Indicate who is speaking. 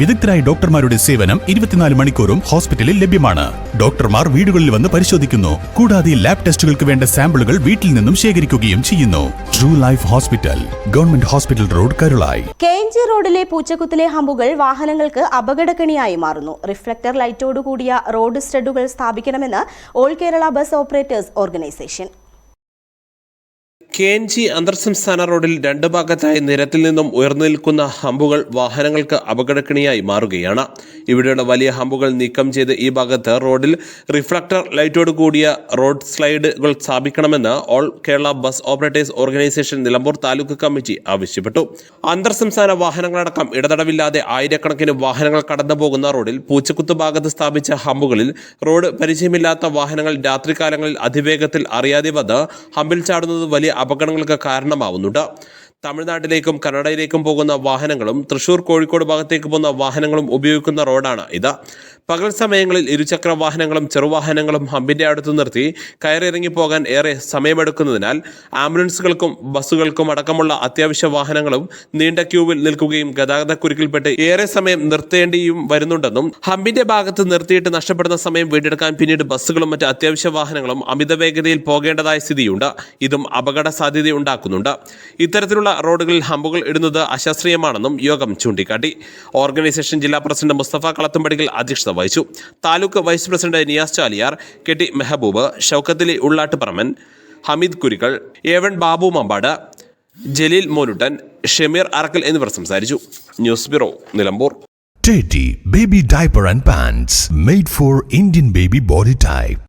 Speaker 1: വിദഗ്ധരായ ഡോക്ടർമാരുടെ സേവനം ഇരുപത്തിനാല് മണിക്കൂറും ഹോസ്പിറ്റലിൽ ലഭ്യമാണ്. ഡോക്ടർമാർ വീടുകളിൽ വന്ന് പരിശോധിക്കുന്നു. കൂടാതെ ലാബ് ടെസ്റ്റുകൾക്ക് വേണ്ട സാമ്പിളുകൾ വീട്ടിൽ നിന്നും ശേഖരിക്കുകയും ചെയ്യുന്നു. True Life hospital government hospital road Karulai
Speaker 2: K N G റോഡിലെ പൂച്ചക്കുത്തിലെ ഹമ്പുകൾ വാഹനങ്ങൾക്ക് അപകടക്കണിയായി മാറുന്നു. റിഫ്ലക്ടർ ലൈറ്റോടുകൂടിയ road സ്റ്റഡുകൾ സ്ഥാപിക്കണമെന്ന് all Kerala bus operators organisation.
Speaker 3: K N G അന്തർ സംസ്ഥാന റോഡിൽ രണ്ട് ഭാഗത്തായി നിരത്തിൽ നിന്നും ഉയർന്നു നിൽക്കുന്ന ഹമ്പുകൾ വാഹനങ്ങൾക്ക് അപകടക്കിണിയായി മാറുകയാണ്. ഇവിടെയുള്ള വലിയ ഹമ്പുകൾ നീക്കം ചെയ്ത് ഈ ഭാഗത്ത് റോഡിൽ റിഫ്ലക്ടർ ലൈറ്റോട് കൂടിയ റോഡ് സ്ലൈഡുകൾ സ്ഥാപിക്കണമെന്ന് all Kerala bus operators organisation Nilambur taluk committee ആവശ്യപ്പെട്ടു. അന്തർ സംസ്ഥാന വാഹനങ്ങളടക്കം ഇടതടവില്ലാതെ ആയിരക്കണക്കിന് വാഹനങ്ങൾ കടന്നു പോകുന്ന റോഡിൽ പൂച്ചക്കുത്ത് ഭാഗത്ത് സ്ഥാപിച്ച ഹമ്പുകളിൽ റോഡ് പരിചയമില്ലാത്ത വാഹനങ്ങൾ രാത്രികാലങ്ങളിൽ അതിവേഗത്തിൽ അറിയാതെ വന്ന് ഹമ്പിൽ ചാടുന്നത് വലിയ അപകടങ്ങൾക്ക് കാരണമാവുന്നുണ്ട്. തമിഴ്നാട്ടിലേക്കും കന്നഡയിലേക്കും പോകുന്ന വാഹനങ്ങളും തൃശൂർ കോഴിക്കോട് ഭാഗത്തേക്ക് പോകുന്ന വാഹനങ്ങളും ഉപയോഗിക്കുന്ന റോഡാണ് ഇത്. പകൽ സമയങ്ങളിൽ ഇരുചക്ര വാഹനങ്ങളും ചെറുവാഹനങ്ങളും ഹമ്പിന്റെ അടുത്ത് നിർത്തി കയറിയിറങ്ങി പോകാൻ ഏറെ സമയമെടുക്കുന്നതിനാൽ ആംബുലൻസുകൾക്കും ബസ്സുകൾക്കും അടക്കമുള്ള അത്യാവശ്യ വാഹനങ്ങളും നീണ്ട ക്യൂവിൽ നിൽക്കുകയും ഗതാഗതക്കുരുക്കിൽപ്പെട്ട് ഏറെ സമയം നിർത്തേണ്ടിയും വരുന്നുണ്ടെന്നും ഹമ്പിന്റെ ഭാഗത്ത് നിർത്തിയിട്ട് നഷ്ടപ്പെടുന്ന സമയം വീണ്ടെടുക്കാൻ പിന്നീട് ബസ്സുകളും മറ്റ് അത്യാവശ്യ വാഹനങ്ങളും അമിത വേഗതയിൽ പോകേണ്ടതായ സ്ഥിതിയുണ്ട്. ഇതും അപകട സാധ്യതയുണ്ടാക്കുന്നുണ്ട് ഇത്തരത്തിലുള്ള റോഡുകളിൽ ഹമ്പുകൾ ഇടുന്നത് അശാസ്ത്രീയമാണെന്നും യോഗം ചൂണ്ടിക്കാട്ടി. ഓർഗനൈസേഷൻ ജില്ലാ പ്രസിഡന്റ് മുസ്തഫ കളത്തുംപടികൾ അധ്യക്ഷത വഹിച്ചു. Taluk vice president Niyas Chaliyar K T Mehaboob Shoukathali Ullattuparamban Hameed Kurikkal ഏവൻ Babu Mampad Jaleel Monuttan Shameer Arakkal എന്നിവർ സംസാരിച്ചു. News bureau Nilambur.
Speaker 4: Teddy Baby Diaper and Pants made for Indian baby body type.